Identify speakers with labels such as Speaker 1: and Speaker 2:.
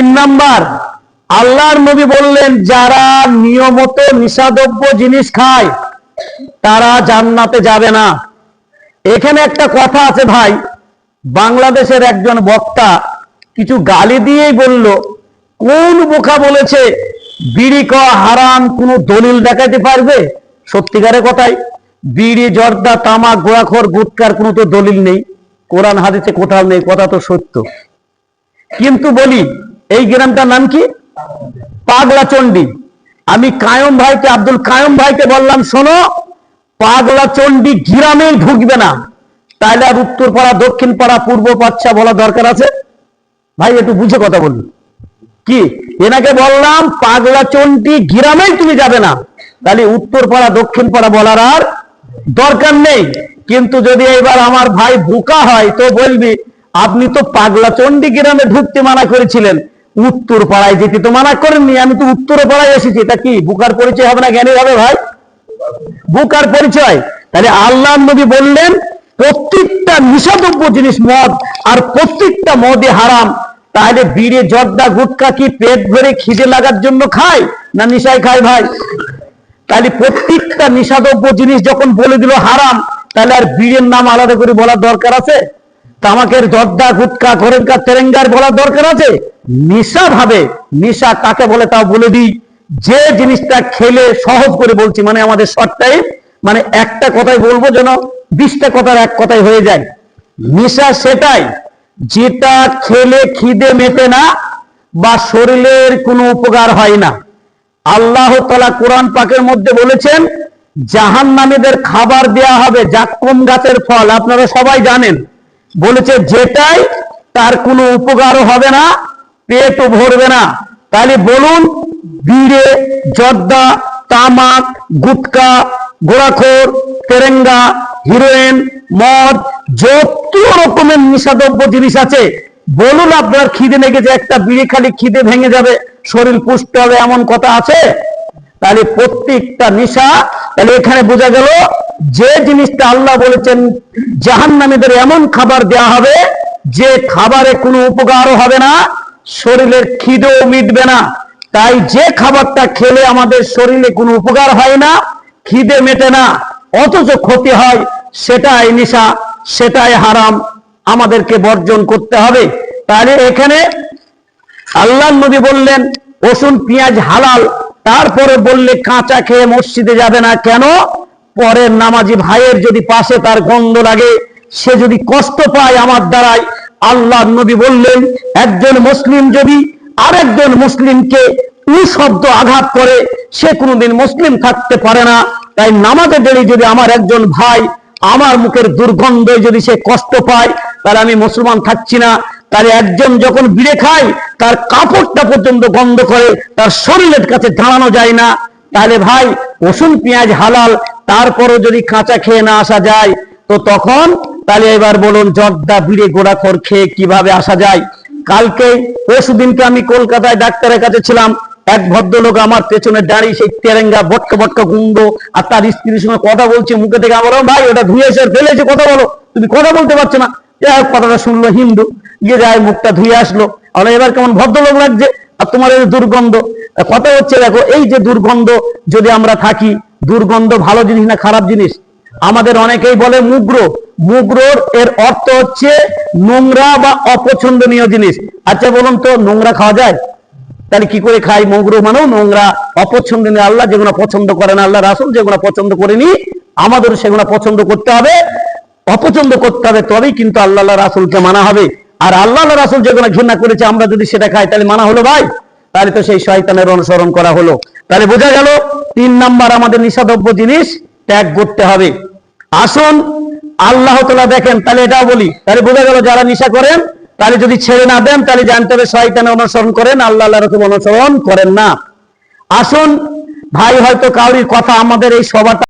Speaker 1: তিন নাম্বার, আল্লাহর নবী বললেন, যারা নিয়মত নিষাদ্রব্য জিনিস খায়, তারা জান্নাতে যাবে না। এখানে একটা কথা আছে ভাই, বাংলাদেশের একজন বক্তা কিছু গালি দিয়েই বলল, কোন বোকা বলেছে, বিড়ি ক হারাম, কোনো দলিল দেখাতে পারবে? সত্যিকারের কথাই, বিড়ি, জর্দা, তামাক, গোয়াখর, গুটকার কোনো তো দলিল নেই। কোরআন, হাদিসে কোথাও নেই, কথা তো সত্য। কিন্তু বলি এই গ্রামটার নাম কি? পাগলা চণ্ডী আমি কায়ম ভাইকে, আব্দুল কায়ম ভাইকে বললাম, শোনো পাগলা চণ্ডী গ্রামে ঢুকবে না। তাইলে আর উত্তর পাড়া দক্ষিণ পাড়া পূর্ব পাচ্ছা বলা দরকার আছে? ভাই, একটু বুঝে কথা বলুন। কি? এনাকে বললাম পাগলা চণ্ডী গ্রামেই তুমি যাবে না। তাহলে উত্তর পাড়া দক্ষিণ পাড়া বলার আর দরকার নেই। কিন্তু যদি এবার আমার ভাই বোকা হয়, তো বলবি, আপনি তো পাগলা চণ্ডী গ্রামে ঢুকতে মানা করেছিলেন। উত্তর পাড়ায় যেতে তো মানা করেননি, আমি তো উত্তর পাড়ায় এসেছি। এটা কি, বুকার পরিচয় হবে না জ্ঞানী হবে ভাই? বুকার পরিচয়? তাহলে আল্লাহ নবী বললেন, প্রত্যেকটা নিষাদ্রব্য জিনিস মদ, আর প্রত্যেকটা মদে হারাম। তাহলে বিড়ে, জর্দা, গুটকা কি পেট ভরে খিদে লাগার জন্য খায়, না নিশায় খায় ভাই? তাহলে প্রত্যেকটা নিষাদ্রব্য জিনিস যখন বলে দিল হারাম, তাহলে আর বীরের নাম আলাদা করে বলার দরকার আছে? তামাকের জর্দা গুটকা ঘরেরকা তেরেঙ্গার বলার দরকার আছে। নিশা ভাবে, নিশা কাকে বলে তাও বলে দিই। যে জিনিসটা খেলে সহজ করে বলছি মানে আমাদের শর্ট টাইম মানে একটা কথাই বলব যেন বিশটা কথার এক কথাই হয়ে যায়। নিশা সেটাই, যেটা খেলে খিদে মেটে না বা শরীরের কোনো উপকার হয় না। আল্লাহ তালা কোরআন পাকের মধ্যে বলেছেন জাহান নামীদের খাবার দেয়া হবে জাক্কুম গাছের ফল। আপনারা সবাই জানেন বলেছে, যেটাই তার কোনো উপকারও হবে না, পেটও ভরবে না। তাহলে বলুন, বিড়ে, জর্দা, তামাক, গুটকা, গোড়াখোর, তেরেঙ্গা, হিরোইন, মদ, যত রকমের নিষাদ্রব্য জিনিস আছে, বলুন আপনার খিদে লেগেছে, একটা বিড়ি খালি খিদে ভেঙে যাবে, শরীর পুষ্ট হবে, এমন কথা আছে? তাহলে প্রত্যেকটা নিশা, তাহলে এখানে বোঝা গেল যে জিনিসটা আল্লাহ বলেছেন জাহান নামীদের এমন খাবার দেয়া হবে, যে খাবারে কোনো উপকারও হবে না, শরীরের খিদেও মিটবে না। তাই যে খাবারটা খেলে আমাদের শরীরে কোনো উপকার হয় না, খিদে মেটে না, অথচ ক্ষতি হয়, সেটাই নিশা, সেটাই হারাম, আমাদেরকে বর্জন করতে হবে। তাহলে এখানে আল্লাহ নবী বললেন রসুন পেঁয়াজ হালাল। তারপরে বললে, কাঁচা খেয়ে মসজিদে যাবে না কেন? পরের নামাজি ভাইয়ের যদি পাশে তার গন্ধ লাগে, সে যদি কষ্ট পায় আমার দ্বারাই আল্লাহ নবী বললেন, একজন মুসলিম যদি আরেকজন মুসলিমকে শব্দ আঘাত করে, সে কোনোদিন মুসলিম থাকতে পারে না। তাই নামাজে দেরি যদি আমার একজন ভাই আমার মুখের দুর্গন্ধে যদি সে কষ্ট পায়, তাহলে আমি মুসলমান থাকছি না। তাহলে একজন যখন বিড়ে খায়, তার কাপড়টা পর্যন্ত গন্ধ করে, তার শরীরের কাছে দাঁড়ানো যায় না। তাহলে ভাই, রসুন, পেঁয়াজ হালাল তারপরও যদি কাঁচা খেয়ে না আসা যায়, তো তখন তাহলে এবার বলুন জর্দা বিড়ে গোড়াখর খেয়ে কীভাবে আসা যায়? কালকে পরশু দিনকে আমি কলকাতায় ডাক্তারের কাছে ছিলাম, এক ভদ্রলোক আমার পেছনে দাঁড়িয়ে সেই তেরেঙ্গা বটকা বটকা গুন্ড আর তার স্ত্রীর সঙ্গে কথা বলছে, মুখে থেকে আমার ভাই, ওটা ধুয়েছে ফেলেছে, কথা বলো। তুমি কথা বলতে পারছ না। যাই হোক, কথাটা শুনলো হিন্দু। গিয়ে যায় মুখটা ধুয়ে আসলো। আমরা এবার কেমন ভদ্রলোক লাগছে। আর তোমার এই দুর্গন্ধ। কথা হচ্ছে, দেখো, এই যে দুর্গন্ধ যদি আমরা থাকি দুর্গন্ধ ভালো জিনিস না খারাপ জিনিস? আমাদের অনেকেই বলে মুগ্র। মুগ্রর এর অর্থ হচ্ছে নোংরা বা অপছন্দনীয় জিনিস। আচ্ছা বলুন তো, নোংরা খাওয়া যায়? তাহলে কি করে খাই? মগ্র মানেও নোংরা, অপছন্দনীয় আল্লাহ যেগুলো পছন্দ করেন, আল্লাহ রাসুল যেগুলো পছন্দ করেনি আমাদের সেগুলো পছন্দ করতে হবে, অপছন্দ করতে হবে তবেই কিন্তু আল্লাহ রাসুলকে মানা হবে। আর আল্লাহ রাসুল যেগুলো ঘৃণা করেছে, আমরা যদি সেটা খাই, তাহলে মানা হলো ভাই? তাহলে তো সেই শয়তানের অনুসরণ করা হলো। তাহলে বোঝা গেল তিন নাম্বার আমাদের নিষাদ্রব্য জিনিস ত্যাগ করতে হবে। আসুন, আল্লাহ তোলা দেখেন, তাহলে এটাও বলি। তাহলে বোঝা গেল যারা নিশা করেন, তাহলে যদি ছেড়ে না দেন, তাহলে জানতে হবে শয়তানের অনুসরণ করেন, আল্লাহ আল্লাহ রকম অনুসরণ করেন না। আসুন, ভাই হয়তো কাউরির কথা আমাদের এই সভাটা